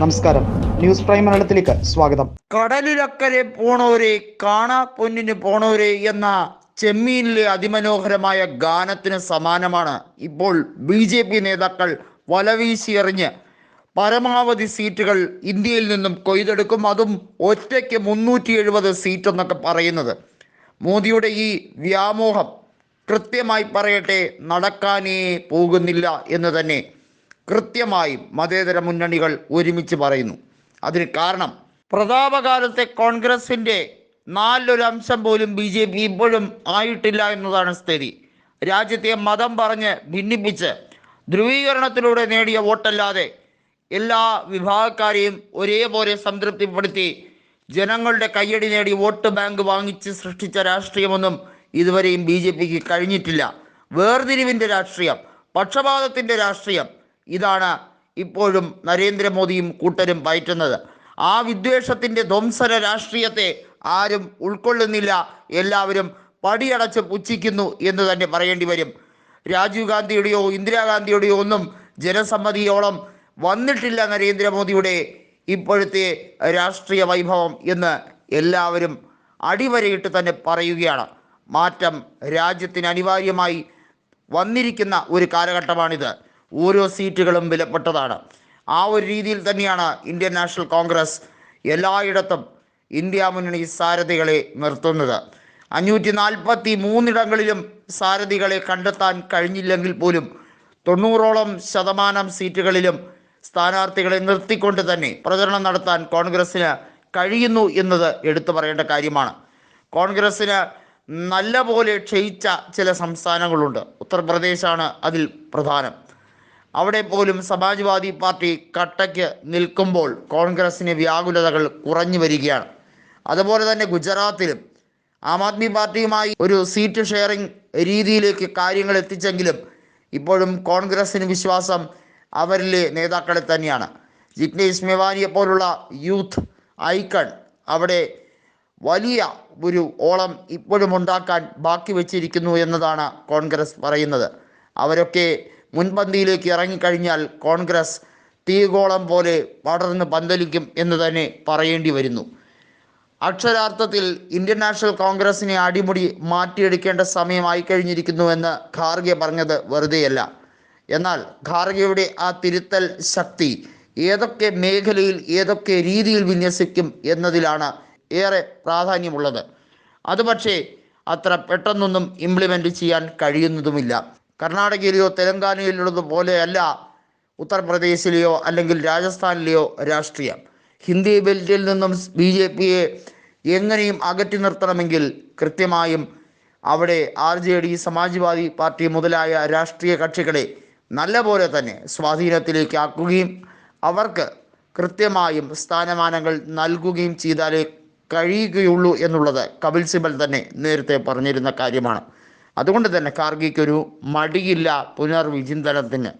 നമസ്കാരം. News prime മലയാളത്തിലേക്ക് സ്വാഗതം. കടലിലക്കരെ പോണോരെ കാണാ പൊന്നിന് പോണോരെ എന്ന ചെമ്മീനിലെ അതിമനോഹരമായ ഗാനത്തിന് സമാനമാണ് ഇപ്പോൾ ബി ജെ പി നേതാക്കൾ വലവീശിയെറിഞ്ഞ് പരമാവധി സീറ്റുകൾ ഇന്ത്യയിൽ നിന്നും കൊയ്തെടുക്കും. അതും ഒറ്റയ്ക്ക് മുന്നൂറ്റി എഴുപത് സീറ്റ് എന്നൊക്കെ പറയുന്നത്. മോദിയുടെ ഈ വ്യാമോഹം കൃത്യമായി പറയട്ടെ നടക്കാനേ പോകുന്നില്ല എന്ന് തന്നെ കൃത്യമായും മതേതര മുന്നണികൾ ഒരുമിച്ച് പറയുന്നു. അതിന് കാരണം പ്രതാപകാലത്തെ കോൺഗ്രസിന്റെ നാലൊരു അംശം പോലും ബി ജെ പി ഇപ്പോഴും ആയിട്ടില്ല എന്നതാണ് സ്ഥിതി. രാജ്യത്തെ മതം പറഞ്ഞ് ഭിന്നിപ്പിച്ച് ധ്രുവീകരണത്തിലൂടെ നേടിയ വോട്ടല്ലാതെ എല്ലാ വിഭാഗക്കാരെയും ഒരേപോലെ സംതൃപ്തിപ്പെടുത്തി ജനങ്ങളുടെ കയ്യടി നേടി വോട്ട് ബാങ്ക് വാങ്ങിച്ച് സൃഷ്ടിച്ച രാഷ്ട്രീയമൊന്നും ഇതുവരെയും ബി ജെ പിക്ക് കഴിഞ്ഞിട്ടില്ല. വേർതിരിവിന്റെ രാഷ്ട്രീയം പക്ഷപാതത്തിന്റെ രാഷ്ട്രീയം ഇതാണ് ഇപ്പോഴും നരേന്ദ്രമോദിയും കൂട്ടരും പയറ്റുന്നത് ആ വിദ്വേഷത്തിന്റെ ധ്വംസന രാഷ്ട്രീയത്തെ ആരും ഉൾക്കൊള്ളുന്നില്ല. എല്ലാവരും പടിയടച്ച് പുച്ഛിക്കുന്നു എന്ന് തന്നെ പറയേണ്ടി വരും. രാജീവ് ഗാന്ധിയുടെയോ ഇന്ദിരാഗാന്ധിയുടെയോ ഒന്നും ജനസമ്മതിയോളം വന്നിട്ടില്ല നരേന്ദ്രമോദിയുടെ ഇപ്പോഴത്തെ രാഷ്ട്രീയ വൈഭവം എന്ന് എല്ലാവരും അടിവരയിട്ട് തന്നെ പറയുകയാണ്. മാറ്റം രാജ്യത്തിന് അനിവാര്യമായി വന്നിരിക്കുന്ന ഒരു കാലഘട്ടമാണിത്. ഓരോ സീറ്റുകളും വിലപ്പെട്ടതാണ്. ആ ഒരു രീതിയിൽ തന്നെയാണ് ഇന്ത്യൻ നാഷണൽ കോൺഗ്രസ് എല്ലായിടത്തും ഇന്ത്യ മുന്നണി സാരഥികളെ നിർത്തുന്നത്. അഞ്ഞൂറ്റി നാൽപ്പത്തി മൂന്നിടങ്ങളിലും സാരഥികളെ കണ്ടെത്താൻ കഴിഞ്ഞില്ലെങ്കിൽ പോലും തൊണ്ണൂറോളം ശതമാനം സീറ്റുകളിലും സ്ഥാനാർത്ഥികളെ നിർത്തിക്കൊണ്ട് തന്നെ പ്രചരണം നടത്താൻ കോൺഗ്രസ്സിന് കഴിയുന്നു എന്നത് എടുത്തു പറയേണ്ട കാര്യമാണ്. കോൺഗ്രസ്സിന് നല്ല പോലെ ക്ഷയിച്ച ചില സംസ്ഥാനങ്ങളുണ്ട്. ഉത്തർപ്രദേശാണ് അതിൽ പ്രധാനം. അവിടെ പോലും സമാജ്വാദി പാർട്ടി കട്ടയ്ക്ക് നിൽക്കുമ്പോൾ കോൺഗ്രസ്സിന് വ്യാകുലതകൾ കുറഞ്ഞു വരികയാണ്. അതുപോലെ തന്നെ ഗുജറാത്തിലും ആം ആദ്മി പാർട്ടിയുമായി ഒരു സീറ്റ് ഷെയറിംഗ് രീതിയിലേക്ക് കാര്യങ്ങൾ എത്തിച്ചെങ്കിലും ഇപ്പോഴും കോൺഗ്രസ്സിന് വിശ്വാസം അവരിലെ നേതാക്കളെ തന്നെയാണ്. ജിഗ്നേഷ് മെവാനിയെ പോലുള്ള യൂത്ത് ഐക്കൺ അവിടെ വലിയ ഒരു ഓളം ഇപ്പോഴും ഉണ്ടാക്കാൻ ബാക്കി വച്ചിരിക്കുന്നു എന്നതാണ് കോൺഗ്രസ് പറയുന്നത്. അവരൊക്കെ മുൻപന്തിയിലേക്ക് ഇറങ്ങിക്കഴിഞ്ഞാൽ കോൺഗ്രസ് തീഗോളം പോലെ പടർന്ന് പന്തലിക്കും എന്ന് തന്നെ പറയേണ്ടി വരുന്നു. അക്ഷരാർത്ഥത്തിൽ ഇന്ത്യൻ നാഷണൽ കോൺഗ്രസിനെ അടിമുടി മാറ്റിയെടുക്കേണ്ട സമയമായി കഴിഞ്ഞിരിക്കുന്നുവെന്ന് ഖാർഗെ പറഞ്ഞത് വെറുതെയല്ല. എന്നാൽ ഖാർഗെയുടെ ആ തിരുത്തൽ ശക്തി ഏതൊക്കെ മേഖലയിൽ ഏതൊക്കെ രീതിയിൽ വിന്യസിക്കും എന്നതിലാണ് ഏറെ പ്രാധാന്യമുള്ളത്. അതുപക്ഷേ അത്ര പെട്ടെന്നൊന്നും ഇംപ്ലിമെന്റ് ചെയ്യാൻ കഴിയുന്നതുമില്ല. കർണാടകയിലെയോ തെലങ്കാനയിലുള്ളത് പോലെയല്ല ഉത്തർപ്രദേശിലെയോ അല്ലെങ്കിൽ രാജസ്ഥാനിലെയോ രാഷ്ട്രീയം. ഹിന്ദി ബെൽറ്റിൽ നിന്നും ബി ജെ പിയെ എങ്ങനെയും അകറ്റി നിർത്തണമെങ്കിൽ കൃത്യമായും അവിടെ R J D Samajwadi party മുതലായ രാഷ്ട്രീയ കക്ഷികളെ നല്ല പോലെ തന്നെ സ്വാധീനത്തിലേക്ക് ആക്കുകയും അവർക്ക് കൃത്യമായും സ്ഥാനമാനങ്ങൾ നൽകുകയും ചെയ്താലേ കഴിയുകയുള്ളൂ എന്നുള്ളത് കപിൽ സിബൽ തന്നെ നേരത്തെ പറഞ്ഞിരുന്ന കാര്യമാണ്. അതുകൊണ്ട് തന്നെ കാർഗിക്കൊരു മടിയില്ല പുനർവിചിന്തനത്തിന്.